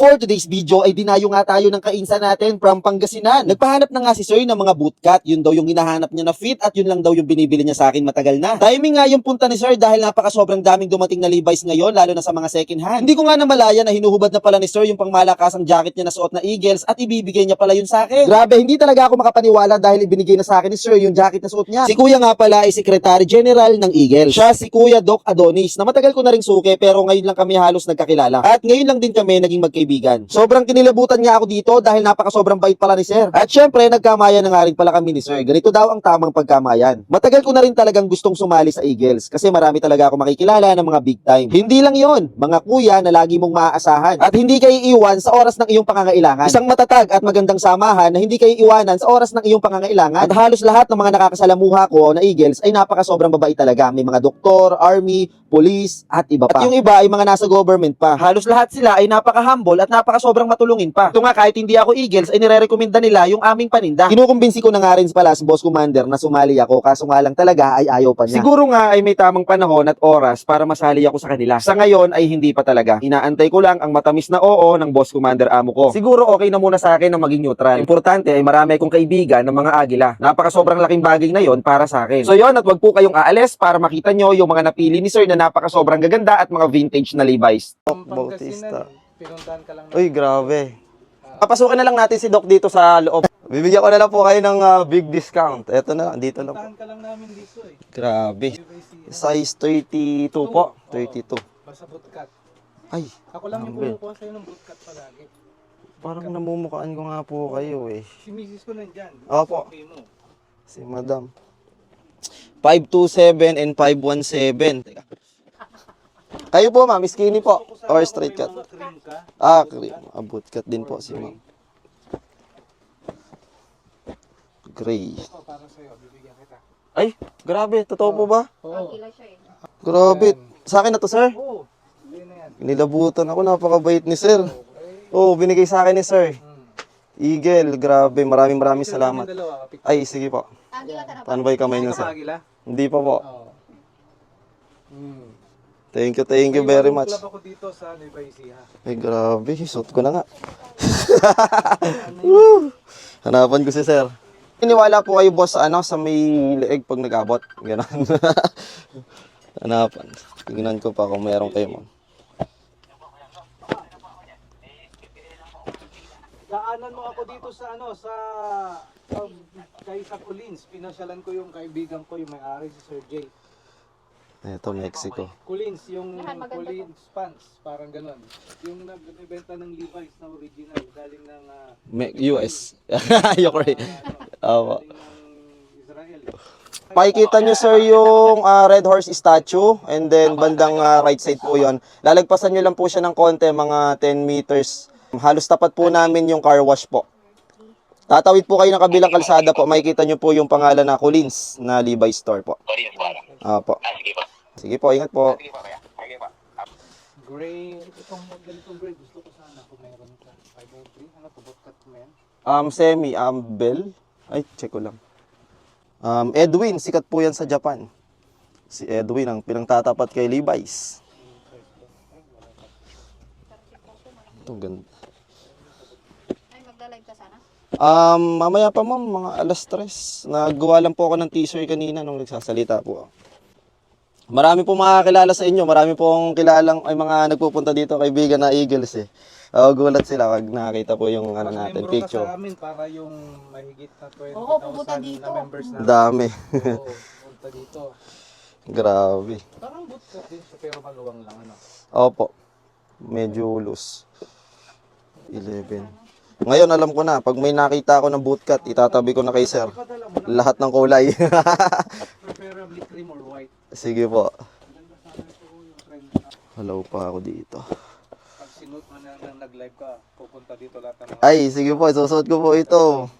For today's video ay dinayo nga tayo ng kainsa natin from Pangasinan. Nagpahanap na nga si Sir ng mga bootcut. Yun daw yung hinahanap niya na fit at yun lang daw yung binibili niya sa akin matagal na. Timing nga yung punta ni Sir dahil napaka sobrang daming dumating na Levi's ngayon lalo na sa mga second hand. Hindi ko nga namalaya na hinuhubad na pala ni Sir yung pangmalakasang jacket niya na suot na Eagles at ibibigay niya pala yun sa akin. Grabe, hindi talaga ako makapaniwala dahil ibinigay na sa akin ni Sir yung jacket na suot niya. Si Kuya nga pala ay Secretary General ng Eagles. Siya si Kuya Doc Adonis na matagal ko na ring suke pero ngayon lang kami halos nagkakilala. At ngayon lang din kami naging magkaibigan. Sobrang kinilabutan niya ako dito dahil napaka sobrang bait pala ni Sir. At syempre nagkamayan na nga rin pala kami ni Sir. Ganito daw ang tamang pagkamayan. Matagal ko na rin talagang gustong sumali sa Eagles kasi marami talaga ako makikilala ng mga big time. Hindi lang yon, mga kuya na lagi mong maaasahan. At hindi kayo iwan sa oras ng iyong pangangailangan. Isang matatag at magandang samahan na hindi kayo iwanan sa oras ng iyong pangangailangan. At halos lahat ng mga nakakasalamuha ko na Eagles ay napaka sobrang babae talaga. May mga doktor, army, police, at iba pa. At yung iba ay mga nasa government pa. Halos lahat sila ay napaka-humble at napaka-sobrang matulungin pa. Ito nga kahit hindi ako Eagles ay nire-recommenda nila yung aming paninda. Kinukumbinsi ko na nga rin pala si Boss Commander na sumali ako kaso nga lang talaga ay ayaw pa niya. Siguro nga ay may tamang panahon at oras para masali ako sa kanila. Sa ngayon ay hindi pa talaga. Inaantay ko lang ang matamis na oo ng Boss Commander amo ko. Siguro okay na muna sa akin na maging neutral. Importante ay marami akong kaibigan ng mga agila. Napaka sobrang laking bagay na yon para sa akin. So yon at wag po kayong aalis para makita nyo yung mga napili ni Sir na napaka sobrang gaganda at mga vintage na Levi's. Bautista. Pinuntahan ka lang Uy, grabe. Papasukin na lang natin si Doc dito sa loob. Bibigyan ko na lang po kayo ng ah, big discount. Eto na, dito na po. Puntahan ka lang namin dito eh. Grabe. Size 32 po. 32. basta bootcut. Ay, Ako lang yung Grabe. kumukuha sa'yo ng bootcut palagi. parang namumukhaan ko nga po kayo eh. Si misis ko nandyan. Opo. Okay mo. Si Madam. 527 and 517. Teka. Kayo po, ma'am. Skinny po. Or straight cut. Ka. Ah, cut din po si ma'am. Gray. Ay, grabe. Totoo po ba? Oo. Grabe. Sa akin na to, sir. Oo. Na. Nilabutan ako. Napakabait ni sir. Oo, binigay sa akin ni sir. Hmm. Eagle, grabe. Maraming maraming salamat. Ay, sige po. Paano ba yung kamay niyo, sir? agila? Hindi pa po. Oo. Hmm. Thank you, thank you very much. Club ako dito sa Nueva Ecija. Ay, grabe. Suot ko na nga. Woo! Hanapan ko si sir. Iniwala po kayo, boss, sa ano, sa may leeg pag nag-abot. Ganon. Hanapan. Tingnan ko pa kung meron kayo, ma'am. Daanan mo ako dito sa ano, sa um, kay sa Collins. Pinasyalan ko yung kaibigan ko, yung may-ari si Sir Jay. Ito, Mexico. Collins, yung Collins pants, parang ganon. Yung nagbenta ng Levi's na original, galing ng, ah, Me- US. Ukraine. Opo. galing ng Israel. Pakikita nyo sir yung ah, Red Horse statue and then bandang ah, right side po yon. Lalagpasan nyo lang po siya ng konti, mga 10 meters. Halos tapat po namin yung car wash po. Tatawid po kayo ng kabilang kalsada po, makikita nyo po yung pangalan na Collins na Levi's store po. Apo. Sige po, ingat po. Gray, itong ganitong gray, gusto ko sana kung meron ka. 503, ano to, bootcut mo yan? Um, Semi, um, Bell. Ay, check ko lang. Um, Edwin, sikat po yan sa Japan. Si Edwin ang pinangtatapat kay Levi's. Ito, ganda. Ay, magla-live ka sana? Um, mamaya pa ma'am, mga alas tres. Nagawa lang po ako ng teaser kanina nung nagsasalita po. ako. Marami po makakilala sa inyo. Marami pong kilalang ay mga nagpupunta dito kaibigan na Eagles eh. Uh, gulat sila pag nakita po yung ano natin, membro ka picture. sa amin para yung mahigit na 20,000 Oo, pupunta dito. na members na. Dami. Oo, punta dito. Grabe. Parang bootcut din siya, pero maluwang lang ano. Opo. Medyo loose. 11. Ngayon alam ko na, pag may nakita ako ng bootcut, itatabi ko na kay sir. Lahat ng kulay. preferably cream or white. Sige po. Hello pa ako dito. Pag sinuot mo na nang nag-live ka, pupunta dito lahat ng mga Ay, sige po, isusuot ko po ito.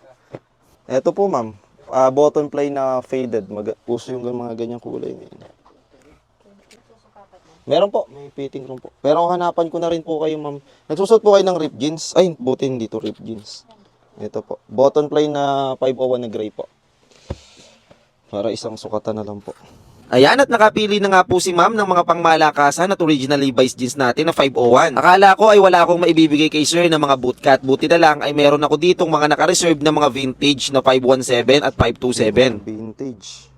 Ito po, ma'am. Ah, button play na faded. Mag uso yung mga ganyang kulay ngayon. Meron po, may fitting room po. Pero hanapan ko na rin po kayo, ma'am. Nagsusot po kayo ng rip jeans. Ay, buti hindi to rip jeans. Ito po. Button play na 501 na gray po. Para isang sukatan na lang po. Ayan at nakapili na nga po si ma'am ng mga pangmalakasan at original Levi's jeans natin na 501. Akala ko ay wala akong maibibigay kay sir ng mga bootcut. Buti na lang ay meron ako ditong mga naka-reserve na mga vintage na 517 at 527. Vintage.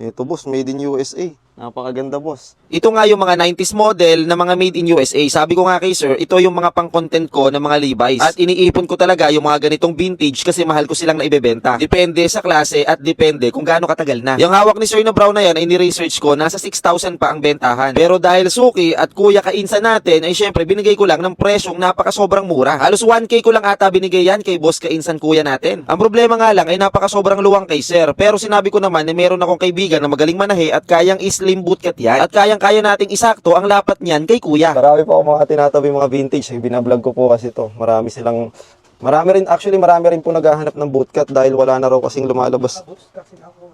Ito boss, made in USA. Napakaganda boss. Ito nga yung mga 90s model na mga made in USA. Sabi ko nga kay sir, ito yung mga pang-content ko ng mga Levi's. At iniipon ko talaga yung mga ganitong vintage kasi mahal ko silang naibebenta. Depende sa klase at depende kung gaano katagal na. Yung hawak ni sir na brown na yan ay ni-research ko, nasa 6,000 pa ang bentahan. Pero dahil suki at kuya kainsa natin, ay syempre binigay ko lang ng presyong napaka sobrang mura. Halos 1K ko lang ata binigay yan kay boss kainsan kuya natin. Ang problema nga lang ay napaka sobrang luwang kay sir. Pero sinabi ko naman na meron akong kaibigan na magaling manahe at kayang islim bootcut yan. At kayang-kaya nating isakto ang lapat niyan kay kuya. Marami pa ako mga tinatabi mga vintage. Eh, binablog ko po kasi to. Marami silang Marami rin, actually marami rin po naghahanap ng bootcut dahil wala na raw kasing lumalabas.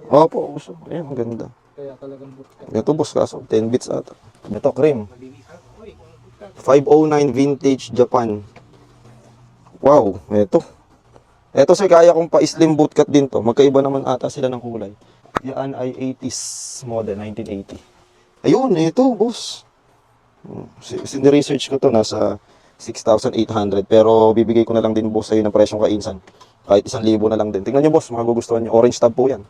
Opo, uso. Ayan, ang ganda. Kaya talagang boot ka. Ito boss kaso, 10 bits ata. Ito, cream. Malinisan. Uy, kung boot ka. 509 vintage Japan. Wow, ito. Ito sir, kaya kong pa-slim bootcut din to. Magkaiba naman ata sila ng kulay. Yan ay 80s model, 1980. Ayun, ito, boss. Hmm, si- Sini-research ko to, nasa 6,800. Pero bibigay ko na lang din, boss, sa'yo ng presyong kainsan. Kahit isang libo na lang din. Tingnan nyo, boss, magugustuhan nyo. Orange tab po yan.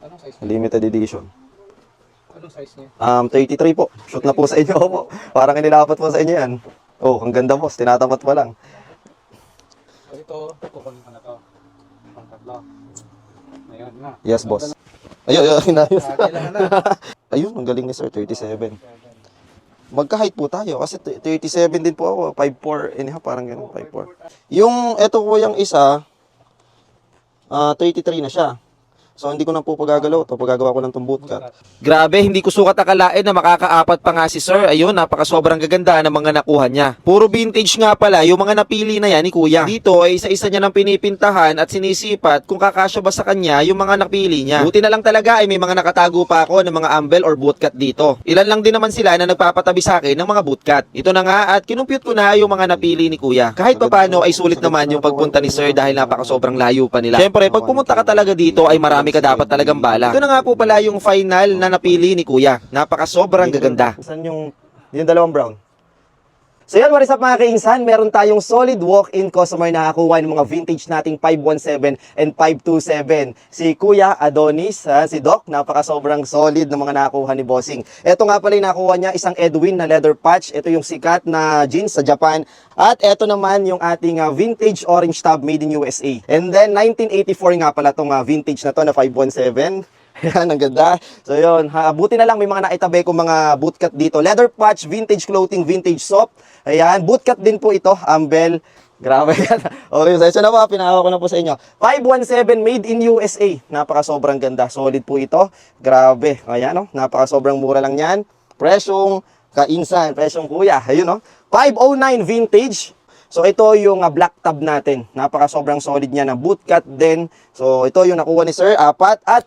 Anong size? Limited edition. Anong size niya? Um, 33 po. Shoot na po sa inyo po. Parang inilapat po sa inyo yan. Oh, ang ganda boss. Tinatapat pa lang. Ito, kukunin ko na to. Pang tatlo. Ngayon na. Yes, boss. Ayun, ayun, inayos. Ah, na. Ayun, ang galing ni sir, 37. Magka-height po tayo kasi t- 37 din po ako. 5'4 and half, parang ganun, 5'4. Yung, eto ko yung isa, ah 33 na siya. So, hindi ko na po pagagalaw to. Pagagawa ko lang tong bootcut. Grabe, hindi ko sukat akalain na makakaapat pa nga si Sir. Ayun, napaka sobrang gaganda ng mga nakuha niya. Puro vintage nga pala, yung mga napili na yan ni Kuya. Dito ay isa-isa niya ng pinipintahan at sinisipat kung kakasya ba sa kanya yung mga napili niya. Buti na lang talaga ay may mga nakatago pa ako ng mga ambel or bootcut dito. Ilan lang din naman sila na nagpapatabi sa akin ng mga bootcut. Ito na nga at kinumpute ko na yung mga napili ni Kuya. Kahit papano ay sulit naman yung pagpunta ni Sir dahil napaka sobrang layo pa nila. Siyempre, pag pumunta ka talaga dito ay marami ka dapat talagang bala. Ito na nga po pala yung final na napili ni Kuya. Napaka sobrang gaganda. Saan yung, yung dalawang brown? So yan, what is up mga kainsan? Meron tayong solid walk-in customer na nakakuha ng mga vintage nating 517 and 527. Si Kuya Adonis, ha, si Doc, napaka sobrang solid ng mga nakuha ni Bossing. Ito nga pala yung nakuha niya, isang Edwin na leather patch. Ito yung sikat na jeans sa Japan. At ito naman yung ating ah, vintage orange tab made in USA. And then 1984 nga pala tong ah, vintage na to na 517. Ayan, ang ganda. So yun, ha, buti na lang may mga naitabi ko mga bootcut dito. Leather patch, vintage clothing, vintage soap. Ayan, bootcut din po ito, Ambel. Grabe yan. Okay, so na po, pinahawa ko na po sa inyo. 517 made in USA. Napaka sobrang ganda. Solid po ito. Grabe. Ayan, no? napaka sobrang mura lang yan. Presyong kainsan, presyong kuya. Ayun, no? 509 vintage. So ito yung ah, black tab natin. Napaka sobrang solid niya na bootcut din. So ito yung nakuha ni Sir, apat. At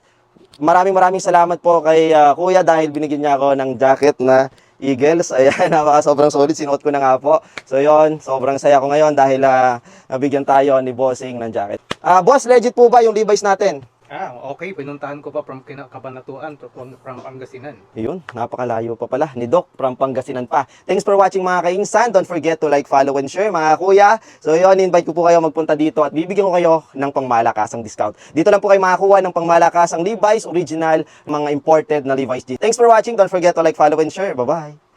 maraming maraming salamat po kay ah, Kuya dahil binigyan niya ako ng jacket na Eagles. Ayan, napaka sobrang solid. Sinuot ko na nga po. So yon sobrang saya ko ngayon dahil ah, nabigyan tayo ni Bossing ng jacket. Ah, boss, legit po ba yung Levi's natin? Ah, okay. Pinuntahan ko pa from Kabanatuan, from, from Pangasinan. Yun, napakalayo pa pala ni Doc from Pangasinan pa. Thanks for watching mga kainsan. Don't forget to like, follow, and share mga kuya. So yun, invite ko po kayo magpunta dito at bibigyan ko kayo ng pangmalakasang discount. Dito lang po kayo makakuha ng pangmalakasang Levi's original, mga imported na Levi's jeans. Thanks for watching. Don't forget to like, follow, and share. Bye-bye.